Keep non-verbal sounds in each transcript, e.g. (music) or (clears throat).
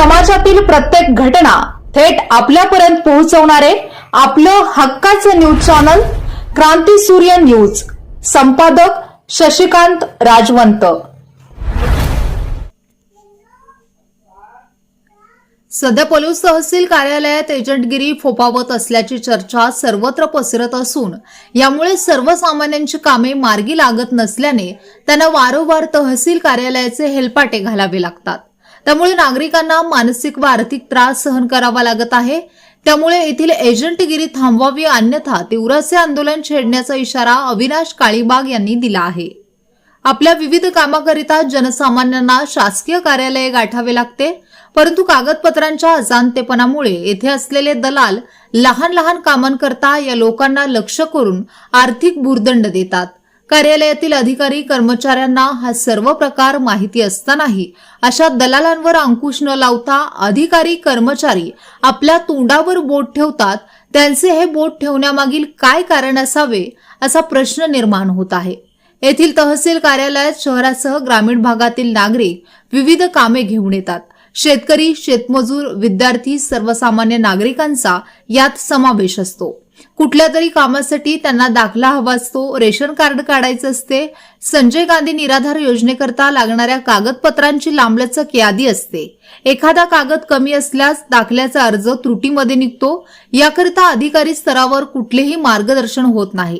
समाजातील प्रत्येक घटना थेट आपल्यापर्यंत पोहोचवणारे आपलं हक्काचं न्यूज चॅनल क्रांती सूर्य न्यूज. संपादक शशिकांत राजवंत. सध्या पोलीस तहसील कार्यालयात एजंटगिरी फोफावत असल्याची चर्चा सर्वत्र पसरत असून यामुळे सर्वसामान्यांची कामे मार्गी लागत नसल्याने त्यांना वारंवार तहसील कार्यालयाचे हेलपाटे घालावे लागतात. त्यामुळे नागरिकांना मानसिक व आर्थिक त्रास सहन करावा लागत आहे. त्यामुळे येथील एजंटगिरी थांबवावी अन्यथा तीव्रसे आंदोलन छेडण्याचा इशारा अविनाश काळीबाग यांनी दिला आहे. आपल्या विविध कामाकरिता जनसामान्यांना शासकीय कार्यालये गाठावे लागते परंतु कागदपत्रांच्या अजाणतेपणामुळे येथे असलेले दलाल लहान लहान कामांकरता या लोकांना लक्ष करून आर्थिक भूर्दंड देतात. कार्यालयातील अधिकारी कर्मचाऱ्यांना हा सर्व प्रकार माहिती असतानाही अशा दलालांवर अंकुश न लावता अधिकारी कर्मचारी आपल्या तोंडावर बोट ठेवतात. त्यांचे हे बोट ठेवण्यामागील काय कारण असावे असा प्रश्न निर्माण होत आहे. येथील तहसील कार्यालयात शहरासह ग्रामीण भागातील नागरिक विविध कामे घेऊन येतात. शेतकरी शेतमजूर विद्यार्थी सर्वसामान्य नागरिकांचा यात समावेश असतो. कुठल्या तरी कामासाठी त्यांना दाखला हवा असतो रेशन कार्ड काढायचं असते संजय गांधी निराधार योजनेकरता लागणाऱ्या कागदपत्रांची लांबलचक यादी असते. एखादा कागद कमी असल्यास दाखल्याचा अर्ज त्रुटीमध्ये निघतो याकरिता अधिकारी स्तरावर कुठलेही मार्गदर्शन होत नाही.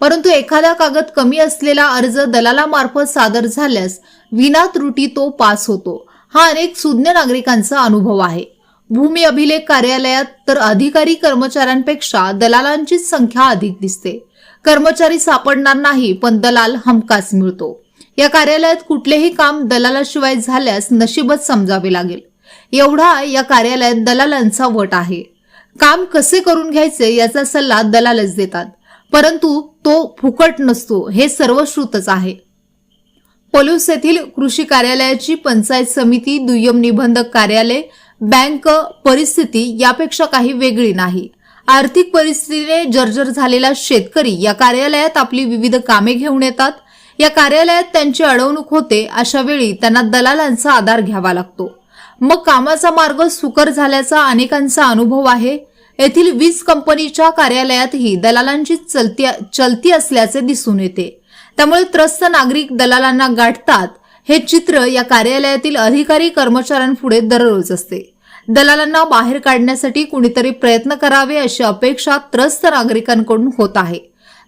परंतु एखादा कागद कमी असलेला अर्ज दलालामार्फत सादर झाल्यास विना त्रुटी तो पास होतो. हा अनेक सुज्ञ नागरिकांचा अनुभव आहे. भूमी अभिलेख कार्यालयात तर अधिकारी कर्मचाऱ्यांपेक्षा दलालांचीच संख्या अधिक दिसते. कर्मचारी सापडणार नाही पण दलाल हमखास मिळतो. या कार्यालयात कुठलेही काम दलालाशिवाय झाल्यास नशीबच समजावे लागेल. एवढा या कार्यालयात दलालांचा वट आहे. काम कसे करून घ्यायचे याचा सल्ला दलालच देतात. परंतु तो फुकट नसतो हे सर्वश्रुतच आहे. पलूस येथील कृषी कार्यालयाची पंचायत समिती दुय्यम निबंधक कार्यालय बँक परिस्थिती यापेक्षा काही वेगळी नाही. आर्थिक परिस्थितीने जर्जर झालेला शेतकरी या कार्यालयात आपली विविध कामे घेऊन येतात. या कार्यालयात त्यांची अडवणूक होते अशा वेळी त्यांना दलालांचा आधार घ्यावा लागतो. मग कामाचा मार्ग सुकर झाल्याचा अनेकांचा अनुभव आहे. येथील वीज कंपनीच्या कार्यालयातही दलालांची चलती चलती असल्याचे दिसून येते. त्यामुळे त्रस्त नागरिक दलालांना गाठतात हे चित्र या कार्यालयातील अधिकारी कर्मचाऱ्यांपुढे दररोज असते. दलालांना बाहेर काढण्यासाठी कुणीतरी प्रयत्न करावे अशी अपेक्षा त्रस्त नागरिकांकडून होत आहे.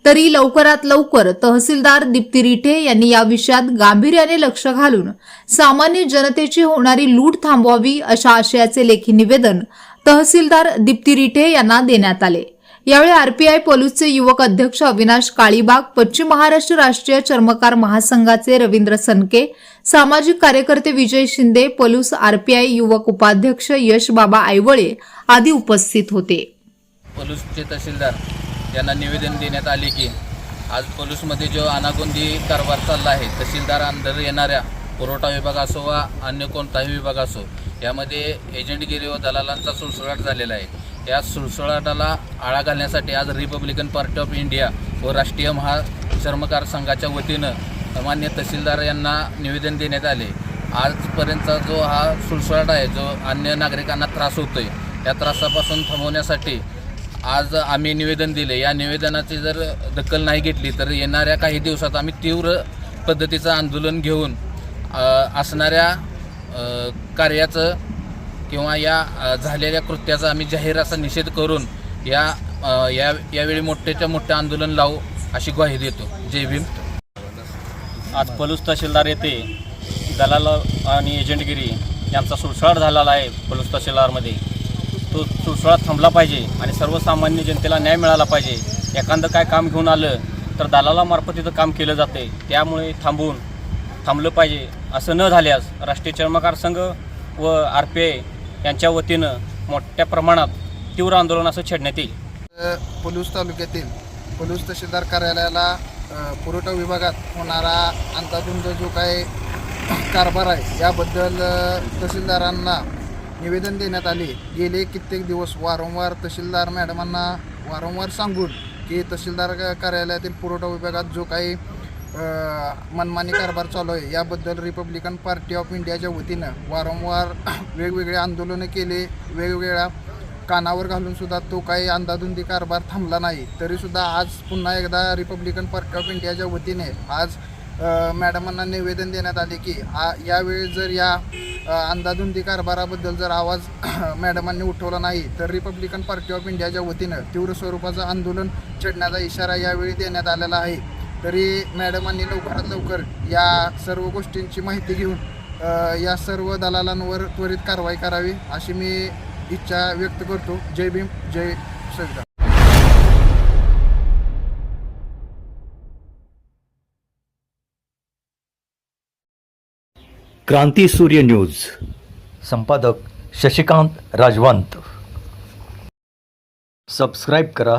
तरी लवकरात लवकर तहसीलदार दीप्ती रिठे यांनी या विषयात गांभीर्याने लक्ष घालून सामान्य जनतेची होणारी लूट थांबवावी अशा आशयाचे लेखी निवेदन तहसीलदार दीप्ती रिठे यांना देण्यात आले. यावेळी आरपीआय पोलीसचे युवक अध्यक्ष अविनाश काळीबाग पश्चिम महाराष्ट्र राष्ट्रीय चर्मकार महासंघाचे रवींद्र सनके सामाजिक कार्यकर्ते विजय शिंदे पोलीस आरपीआय युवक उपाध्यक्ष यश बाबा आयवळे आदी उपस्थित होते. पोलीसचे तहसीलदार यांना निवेदन देण्यात आले की आज पोलीसमध्ये जो अनागोंदी कारभार चालला आहे तहसीलदार अंदर येणाऱ्या पुरवठा विभाग असो वा अन्य कोणताही विभाग असो यामध्ये एजंटगिरी व दलालांचा सुळसुळाट झालेला आहे. या सुळसुळाटाला आळा घालण्यासाठी आज रिपब्लिकन पार्टी ऑफ इंडिया व राष्ट्रीय महाचर्मकार संघाच्या वतीनं मान्य तहसीलदार यांना निवेदन देण्यात आले. आजपर्यंतचा जो हा सुळसुळाट आहे जो अन्य नागरिकांना त्रास होतोय या त्रासापासून थांबवण्यासाठी आज आम्ही निवेदन दिले. या निवेदनाची जर दखल नाही घेतली तर येणाऱ्या काही दिवसात आम्ही तीव्र पद्धतीचं आंदोलन घेऊन असणाऱ्या कार्याचं किंवा या झालेल्या कृत्याचा आम्ही जाहीर असा निषेध करून या या यावेळी मोठ्याच्या मोठे आंदोलन लावू अशी ग्वाही देतो. जय भीम. आज पलूस तहसीलदार येथे दलाल आणि एजंटगिरी यांचा सुळसळाट झालेला आहे पलूस तहसीलदारमध्ये. तो सुळसळाट थांबला पाहिजे आणि सर्वसामान्य जनतेला न्याय मिळाला पाहिजे. एखादं काय काम घेऊन आलं तर दलालामार्फत तिथं काम केलं जाते. त्यामुळे थांबून थांबलं पाहिजे असं न झाल्यास राष्ट्रीय चर्मकार संघ व आर पी आय यांच्या वतीनं मोठ्या प्रमाणात तीव्र आंदोलन असं छेडण्यात येईल. पोलूस तालुक्यातील पोलूस तहसीलदार कार्यालयाला पुरवठा विभागात होणारा अंदाधुंद जो काही (coughs) कारभार आहे याबद्दल तहसीलदारांना निवेदन देण्यात आले. गेले कित्येक दिवस वारंवार तहसीलदार मॅडमांना वारंवार सांगून की तहसीलदार कार्यालयातील पुरवठा विभागात जो काही मनमानी कारभार चालू आहे. याबद्दल रिपब्लिकन पार्टी ऑफ इंडियाच्या वतीनं वारंवार (clears throat) वेगवेगळे आंदोलनं केले. वेगवेगळ्या कानावर घालूनसुद्धा तो काही अंदाधुंदी कारभार थांबला नाही. तरीसुद्धा आज पुन्हा एकदा रिपब्लिकन पार्टी ऑफ इंडियाच्या वतीने आज मॅडमांना निवेदन देण्यात आले की आ यावेळी जर या अंदाधुंदी कारभाराबद्दल जर आवाज (clears throat) मॅडमांनी उठवला नाही तर रिपब्लिकन पार्टी ऑफ इंडियाच्या वतीनं तीव्र स्वरूपाचं आंदोलन छेडण्याचा इशारा यावेळी देण्यात आलेला आहे. तरी मॅडमांनी लवकरात लवकर या सर्व गोष्टींची माहिती घेऊन या सर्व दलालांवर त्वरित कारवाई करावी अशी मी इच्छा व्यक्त करतो. जय भीम जय संविधान क्रांती सूर्य न्यूज. संपादक शशिकांत राजवंत. सबस्क्राईब करा.